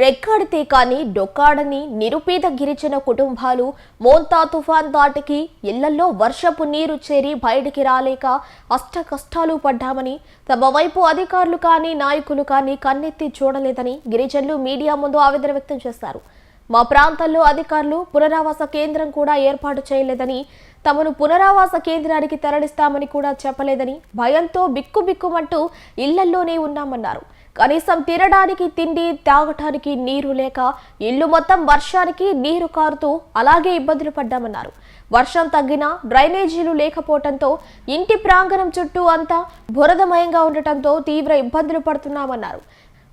రెక్కాడితే కానీ డొక్కాడని నిరుపేద గిరిజన కుటుంబాలు మోంతా తుఫాన్ దాటికి ఇళ్ళలో వర్షపు నీరు చేరి బయటికి రాలేక అష్ట కష్టాలు పడ్డామని తమ వైపు అధికారులు కానీ నాయకులు కానీ కన్నెత్తి చూడలేదని గిరిజనులు మీడియా ముందు ఆవేదన వ్యక్తం చేశారు. మా ప్రాంతాల్లో అధికారులు పునరావాస కేంద్రం కూడా ఏర్పాటు చేయలేదని తమను పునరావాస కేంద్రానికి తరలిస్తామని కూడా చెప్పలేదని భయంతో బిక్కుబిక్కుమంటూ ఇళ్ళల్లోనే ఉన్నామన్నారు. కనీసం తినడానికి తిండి తాగటానికి నీరు లేక ఇల్లు మొత్తం వర్షానికి నీరు కారుతూ అలాగే ఇబ్బందులు పడ్డామన్నారు. వర్షం తగ్గినా డ్రైనేజీలు లేకపోవడంతో ఇంటి ప్రాంగణం చుట్టూ అంతా బురదమయంగా ఉండటంతో తీవ్ర ఇబ్బందులు పడుతున్నామన్నారు.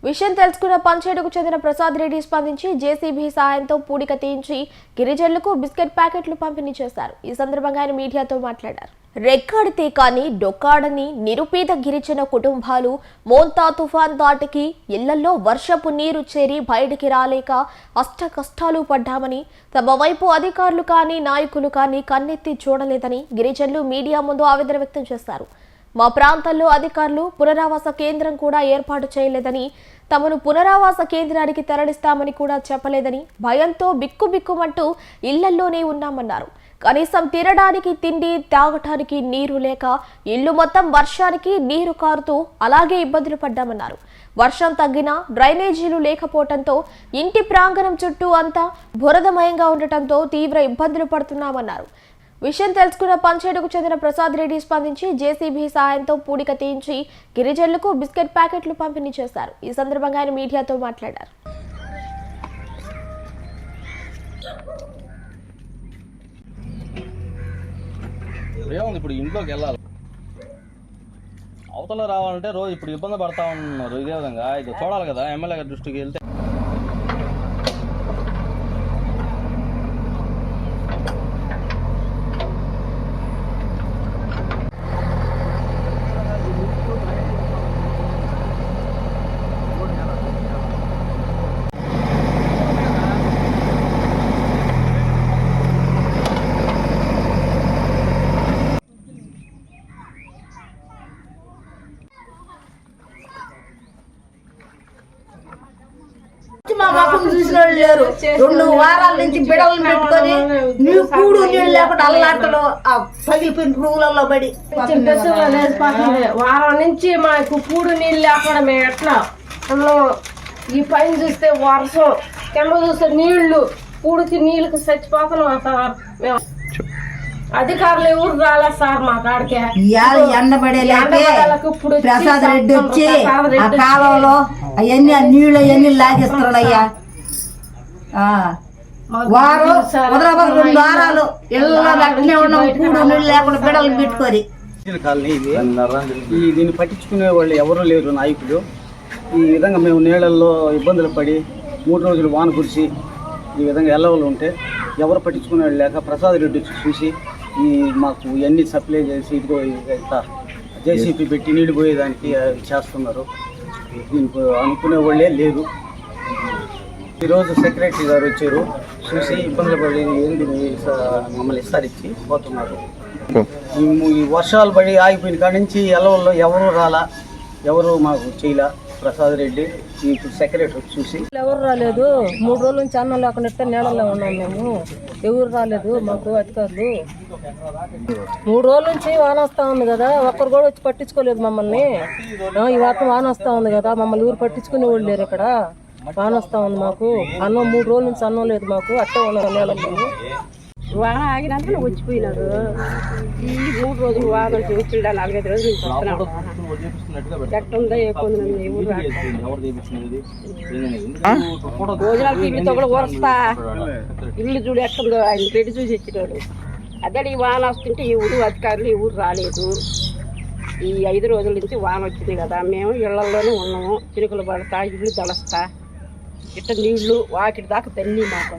విషయం తెలుసుకున్న పంచేడుకు చెందిన ప్రసాద్ రెడ్డి స్పందించి జేసీబీ సాయంతో పూడిక తీయించి గిరిజనులకు బిస్కెట్ ప్యాకెట్లు పంపిణీ చేశారు. ఈ సందర్భంగా ఆయన మీడియాతో మాట్లాడారు. రెక్కాడితే కానీ డొక్కాడని నిరుపేద గిరిజన కుటుంబాలు మోంతా తుఫాన్ దాటికి ఇళ్ళలో వర్షపు నీరు చేరి బయటికి రాలేక అష్ట కష్టాలు పడ్డామని తమ వైపు అధికారులు కానీ నాయకులు కానీ కన్నెత్తి చూడలేదని గిరిజనులు మీడియా ముందు ఆవేదన వ్యక్తం చేశారు. మా ప్రాంతాల్లో అధికారులు పునరావాస కేంద్రం కూడా ఏర్పాటు చేయలేదని తమను పునరావాస కేంద్రానికి తరలిస్తామని కూడా చెప్పలేదని భయంతో బిక్కుబిక్కుమంటూ ఇళ్ళల్లోనే ఉన్నామన్నారు. కనీసం తినడానికి తిండి తాగటానికి నీరు లేక ఇల్లు మొత్తం వర్షానికి నీరు కారుతూ అలాగే ఇబ్బందులు పడ్డామన్నారు. వర్షం తగ్గినా డ్రైనేజీలు లేకపోవడంతో ఇంటి ప్రాంగణం చుట్టూ అంతా బురదమయంగా ఉండటంతో తీవ్ర ఇబ్బందులు పడుతున్నామన్నారు. విషయం తెలుసుకున్న పంచేడుకు చెందిన ప్రసాద్ రెడ్డి స్పందించి జేసీబీ సహాయంతో పూడిక తీయించి గిరిజనులకు బిస్కెట్ ప్యాకెట్లు పంపిణీ చేశారు. ఈ సందర్భంగా ఆయన మీడియాతో మాట్లాడారు. ఇప్పుడు ఇంట్లోకి వెళ్ళాలి. అవతల రావాలంటే రోజు ఇప్పుడు ఇబ్బంది పడతా ఉన్నారు. ఇదే విధంగా ఇది చూడాలి కదా ఎమ్మెల్యే గారి దృష్టికి వెళ్తే. మా మొక్కలు చూసిన వాళ్ళు లేరు. రెండు వారాల నుంచి బిడవలు పెట్టుకొని నీళ్ళు కూడు నీళ్ళు లేకుండా అల్లాటలో ఆ పగిలిపోయిన పురుగులలో పడి. వారం నుంచి మాకు కూడు నీళ్ళు లేకుండా మేము ఎట్లా ఈ పైన చూస్తే వర్షం కింద చూస్తే నీళ్ళు కూడికి నీళ్ళకి చచ్చిపోతున్నాం సార్ మేము అధికారులు ఎవరు రాలే సార్ మా కాడికి. ఎండబడే ప్రసాద్ రెడ్డి వచ్చి ఆ కాలంలో అవన్నీ ఆ నీళ్ళు అవన్నీ లాగేస్తున్నాడు అయ్యా ఆ. వారం కుదరబోదు రెండు వారాలు ఇళ్ళలో అట్లే ఉన్నాం. కూడు నీళ్ళు లేకుండా బిడలు పెట్టుకొని. గిరిజన కాలనీ ఇది. ఈ దీన్ని పట్టించుకునే వాళ్ళు ఎవరూ లేరు నాయకులు. ఈ విధంగా మేము నీళ్ళల్లో ఇబ్బందులు పడి మూడు రోజులు వాన కురిసి ఈ విధంగా ఎల్లవలు ఉంటే ఎవరు పట్టించుకునే వాళ్ళు లేక ప్రసాద్ రెడ్డి వచ్చి చూసి ఈ మాకు ఇవన్నీ సప్లై చేసి ఇదిగో ఇంత జేసీపీ పెట్టి నీళ్ళు పోయేదానికి చేస్తున్నారు. దీనికి అనుకునే వాళ్ళే లేరు. ఈరోజు సెక్రటరీ గారు వచ్చారు. చూసి ఇబ్బందులు పడి ఏంది మమ్మల్ని విస్తరించి పోతున్నారు. ఈ వర్షాలు పడి ఆగిపోయిన కాడ నుంచి ఎలవల్లో ఎవరు రాలా ఎవరు మాకు చేయలా. ప్రసాద్ రెడ్డి సెక్రటరీ చూసి. ఎవరు రాలేదు? మూడు రోజుల నుంచి అన్నం లేకుండా నీళ్ళలో ఉన్నాం మేము. ఎవరు రాలేదు? మాకు అధికారులు. మూడు రోజుల నుంచి వాన వస్తా ఉంది కదా. ఒక్కరు కూడా వచ్చి పట్టించుకోలేదు మమ్మల్ని. ఈ వారం వాన వస్తా ఉంది కదా. మమ్మల్ని ఊరు పట్టించుకునే వాళ్ళు లేరు ఇక్కడ. వాన వస్తా ఉంది మాకు. అన్నం మూడు రోజుల నుంచి అన్నం లేదు మాకు. అట్టే ఉన్నాం నీళ్ళలో వాన ఆగినాక వచ్చిపోయినారు ఈ మూడు రోజులు వాన వచ్చిండా నాలుగైదు రోజులు నుంచి వస్తున్నాం ఎట్టుందో ఏందనేది ఫోటో భోజనాలు టీవీతో కూడా ఊరస్తా ఇల్లు చూడు ఎట్టుందో ఆయన పెట్టి చూసి ఇచ్చినాడు. అదే ఈ వాన వస్తుంటే ఈ ఊరు అధికారులు ఈ ఊరు రాలేదు. ఈ ఐదు రోజుల నుంచి వాన వచ్చింది కదా మేము ఇళ్ళలోనే ఉన్నాము. చినుకులు పడతా ఇల్లు తలస్తా ఇట్ట నీళ్ళు వాకిటి దాకా తల్లి మాకు